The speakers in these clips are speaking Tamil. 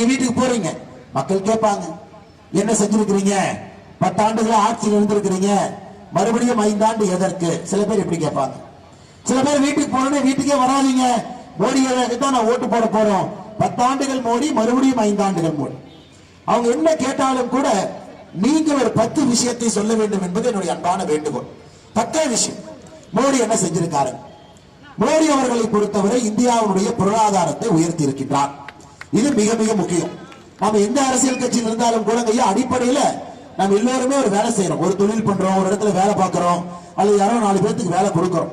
நீங்க வீட்டுக்கு போறீங்க. மக்கள் கேட்பாங்க என்ன செஞ்சிருக்கிறீங்க? பத்தாண்டுகளா ஆட்சியில் இருந்திருக்கிறீங்க. மறுபடியும் ஐந்தாண்டு எதற்கு? சில பேர் இப்படி கேட்பாங்க. சில பேர் வீட்டுக்கு போறோன்னே வீட்டுக்கே வராதீங்க. மோடி தான் நான் ஓட்டு போட போறோம். பத்தாண்டுகள் மோடி மறுபடியும் ஐந்தாண்டுகள் மோடி. அவங்க என்ன கேட்டாலும் கூட நீங்க ஒரு பத்து விஷயத்தை சொல்ல வேண்டும் என்பது என்னுடைய அன்பான வேண்டுகோள். பத்தே விஷயம். மோடி என்ன செஞ்சிருக்காரு? மோடி அவர்களை பொறுத்தவரை இந்தியாவுடைய பொருளாதாரத்தை உயர்த்தி இருக்கின்றார். இது மிக மிக முக்கியம். நாம எந்த அரசியல் கட்சியில் இருந்தாலும் கூட ஐயா அடிப்படையில நம்ம எல்லோருமே ஒரு வேலை செய்யறோம். ஒரு தொழில் பண்றோம் ஒரு இடத்துல வேலை பார்க்கிறோம் அல்லது யாரோ நாலு பேர்த்துக்கு வேலை கொடுக்கிறோம்.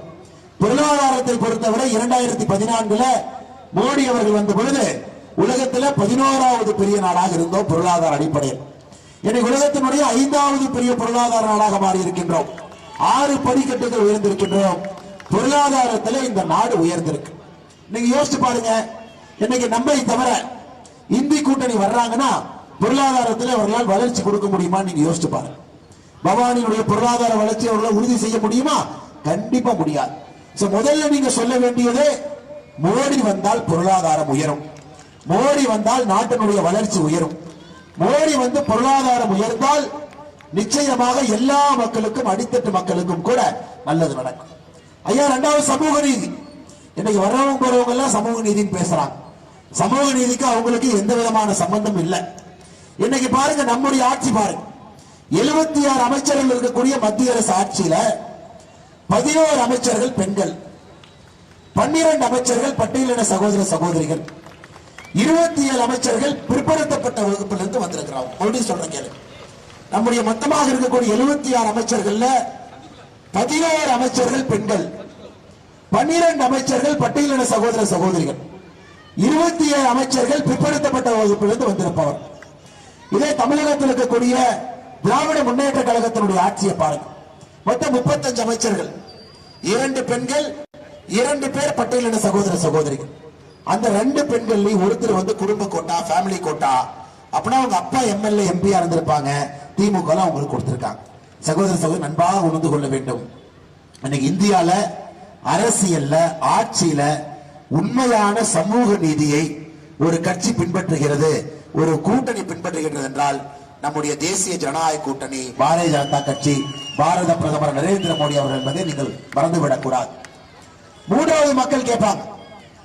பொருளாதாரத்தை பொறுத்தவரை இரண்டாயிரத்தி பதினான்குல மோடி அவர்கள் வந்த பொழுது உலகத்துல பதினோராவது பெரிய நாடாக இருந்தோம் பொருளாதார அடிப்படையில். இன்னைக்கு உலகத்தினுடைய ஐந்தாவது பெரிய பொருளாதார நாடாக மாறி இருக்கின்றோம் ஆறு படிக்கட்டுகள் உயர்ந்திருக்கின்றோம். பொருளாதாரத்தில் இந்த நாடு உயர்ந்திருக்கு. நீங்க யோசிச்சு பாருங்க இன்னைக்கு நம்மை தவிர இந்தி கூட்டணி வர்றாங்கன்னா பொருளாதாரத்தில் அவர்களால் வளர்ச்சி கொடுக்க முடியுமா நீங்க யோசிச்சு பாருங்க. பவானியுடைய பொருளாதார வளர்ச்சி அவர்களால் உறுதி செய்ய முடியுமா? கண்டிப்பா முடியாது. So, முதல்ல நீங்க சொல்ல வேண்டியது மோடி வந்தால் பொருளாதாரம் உயரும். மோடி வந்தால் நாட்டினுடைய வளர்ச்சி உயரும். மோடி வந்து பொருளாதாரம் உயர்ந்தால் நிச்சயமாக எல்லா மக்களுக்கும் அடித்தட்டு மக்களுக்கும் கூட நல்லது நடக்கும். ஐயா ரெண்டாவது சமூக நீதி. இன்னைக்கு வர்றவங்க போறவங்க எல்லாம் சமூக நீதினு பேசுறாங்க. சமூக நீதிக்கு அவங்களுக்கு எந்த விதமான சம்பந்தம் இல்லை. இன்னைக்கு பாருங்க நம்முடைய ஆட்சி பாருங்க. எழுபத்தி ஆறு அமைச்சர்கள் இருக்கக்கூடிய மத்திய அரசு ஆட்சியில பதினோரு அமைச்சர்கள் பெண்கள் பன்னிரண்டு அமைச்சர்கள் பட்டியலின சகோதர சகோதரிகள் இருபத்தி ஏழு அமைச்சர்கள் பிற்படுத்தப்பட்ட வகுப்பிலிருந்து வந்திருக்கிறாங்க மறுபடியும் சொல்றேன் கேளு. நம்முடைய மொத்தமாக இருக்கக்கூடிய எழுபத்தி ஆறு அமைச்சர்கள்ல பதினோரு அமைச்சர்கள் பெண்கள் பன்னிரண்டு அமைச்சர்கள் பட்டியலின சகோதர சகோதரிகள். இருபத்தி ஏழு அமைச்சர்கள் பிற்படுத்தப்பட்ட வகுப்பிலிருந்து வந்திருப்பவர். இதே தமிழகத்தில் இருக்கக்கூடிய திராவிட முன்னேற்ற கழகத்தினுடைய ஆட்சியை பாருங்க. மொத்தம் முப்பத்தஞ்சு அமைச்சர்கள். இரண்டு பெண்கள் இரண்டு பேர் பட்டியலின சகோதர சகோதரிகள். அந்த ரெண்டு பெண்கள்லையும் ஒருத்தர் வந்து குடும்ப கோட்டா ஃபேமிலி கோட்டா அப்படின்னா அவங்க அப்பா எம்எல்ஏ எம்பியா இருந்திருப்பாங்க. திமுக அவங்களுக்கு கொடுத்திருக்காங்க. சகோதர சகோதரி நண்பாக உணர்ந்து கொள்ள வேண்டும். இன்னைக்கு இந்தியால அரசியல்ல ஆட்சியில உண்மையான சமூக நீதியை ஒரு கட்சி பின்பற்றுகிறது ஒரு கூட்டணி பின்பற்றுகிறது என்றால் நம்முடைய தேசிய ஜனநாயக கூட்டணி பாரதிய ஜனதா கட்சி பாரத பிரதமர் நரேந்திர மோடி அவர்கள் என்பதை நீங்கள் மறந்துவிடக் கூடாது மூன்றாவது மக்கள் கேட்பாங்க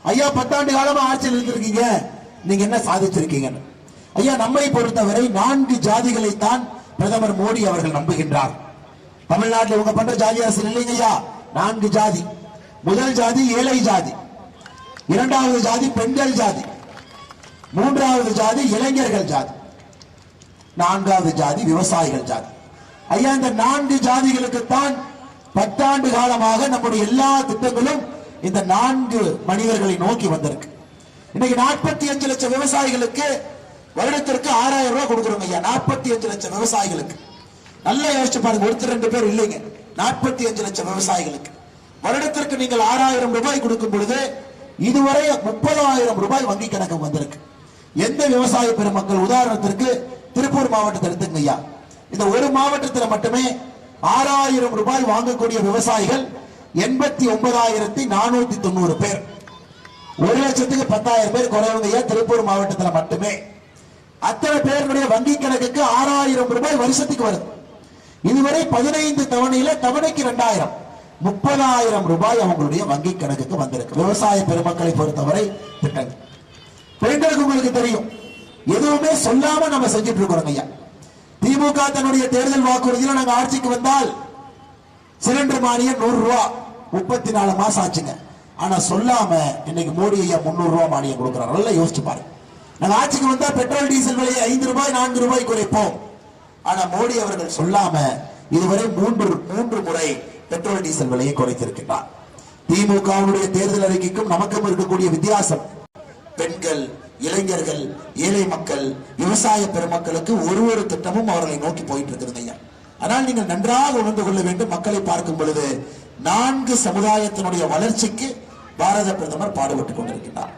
ஐயா பத்தாண்டு காலமா ஆட்சியில் இருந்திருக்கீங்க. நீங்க என்ன சாதிச்சிருக்கீங்கன்னு? ஐயா நம்மை பொறுத்தவரை நான்கு ஜாதிகளைத்தான் பிரதமர் மோடி அவர்கள் நம்புகின்றார். தமிழ்நாட்டில் உங்க பண்ற ஜாதி அரசியல் இல்லைங்க ஐயா நான்கு ஜாதி. முதல் ஜாதி ஏழை ஜாதி. இரண்டாவது ஜாதி பெண்கள் ஜாதி. மூன்றாவது ஜாதி இளைஞர்கள் ஜாதி. நான்காவது ஜாதி விவசாயிகள் ஜாதி. ஐயா இந்த நான்கு ஜாதிகளுக்குத்தான் பத்தாண்டு காலமாக நம்முடைய எல்லா திட்டங்களும் இந்த நான்கு மனிதர்களை நோக்கி வந்திருக்கு. இன்னைக்கு நாற்பத்தி அஞ்சு லட்சம் விவசாயிகளுக்கு வருடத்திற்கு ஆறாயிரம் ரூபாய் கொடுக்குறோங்க ஐயா நாற்பத்தி அஞ்சு லட்சம் விவசாயிகளுக்கு. நல்லா யோசிச்சு பாருங்க ஒருத்தர் ரெண்டு பேர் இல்லைங்க. நாற்பத்தி அஞ்சு லட்சம் விவசாயிகளுக்கு. வருடத்திற்கு நீங்கள் ஆறாயிரம் ரூபாய் கொடுக்கும் பொழுது இதுவரை முப்பதாயிரம் ரூபாய் வங்கி கணக்கு வந்திருக்கு. எந்த விவசாய பெருமக்கள் உதாரணத்திற்கு திருப்பூர் மாவட்டத்தை எடுத்துங்க ஐயா. இந்த ஒரு மாவட்டத்தில் மட்டுமே ஆறாயிரம் ரூபாய் வாங்கக்கூடிய விவசாயிகள் எண்பத்தி ஒன்பதாயிரத்தி நானூத்தி தொண்ணூறு பேர். ஒரு லட்சத்துக்கு பத்தாயிரம் பேர் குறைவங்க ஐயா திருப்பூர் மாவட்டத்தில் மட்டுமே. அத்தனை பேருடைய வங்கி கணக்குக்கு ஆறாயிரம் ரூபாய் வருஷத்துக்கு வருது. இதுவரை பதினைந்து தவணையில தவணைக்கு ரெண்டாயிரம். முப்பதாயிரம் ரூபாய் அவங்களுடைய வங்கி கணக்குக்கு வந்திருக்கு. விவசாய பெருமக்களை பொறுத்தவரை திட்டங்கள் பெண்களுக்கு உங்களுக்கு தெரியும். எதுவுமே சொல்லாம நம்ம செஞ்சுட்டு இருக்கிறோம் ஐயா. திமுக தன்னுடைய தேர்தல் வாக்குறுதியில நாங்க ஆட்சிக்கு வந்தால் சிலிண்டர் மானியம் நூறு ரூபா முப்பத்தி நாலு மாசம் ஆச்சுங்க. ஆனா சொல்லாம இன்னைக்கு மோடி ஐயா முன்னூறு ரூபா மானியம் கொடுக்குறாரு. நல்லா யோசிச்சு பாருங்க. நாங்க ஆட்சிக்கு வந்தா பெட்ரோல் டீசல் விலையை ஐந்து ரூபாய் நான்கு ரூபாய் குறைப்போம். ஆனா மோடி அவர்கள் சொல்லாம இதுவரை மூன்று மூன்று முறை பெட்ரோல் டீசல் விலையை குறைத்திருக்கிறார் திமுகவுடைய தேர்தல் அறிக்கைக்கும் நமக்கும் இருக்கக்கூடிய வித்தியாசம். பெண்கள் இளைஞர்கள் ஏழை மக்கள் விவசாய பெருமக்களுக்கு ஒரு ஒரு திட்டமும் அவர்களை நோக்கி போயிட்டு இருக்கிறது ஆனால் நீங்கள் நன்றாக உணர்ந்து கொள்ள வேண்டும் மக்களை பார்க்கும் பொழுது நான்கு சமுதாயத்தினுடைய வளர்ச்சிக்கு பாரத பிரதமர் பாடுபட்டுக் கொண்டிருக்கிறார்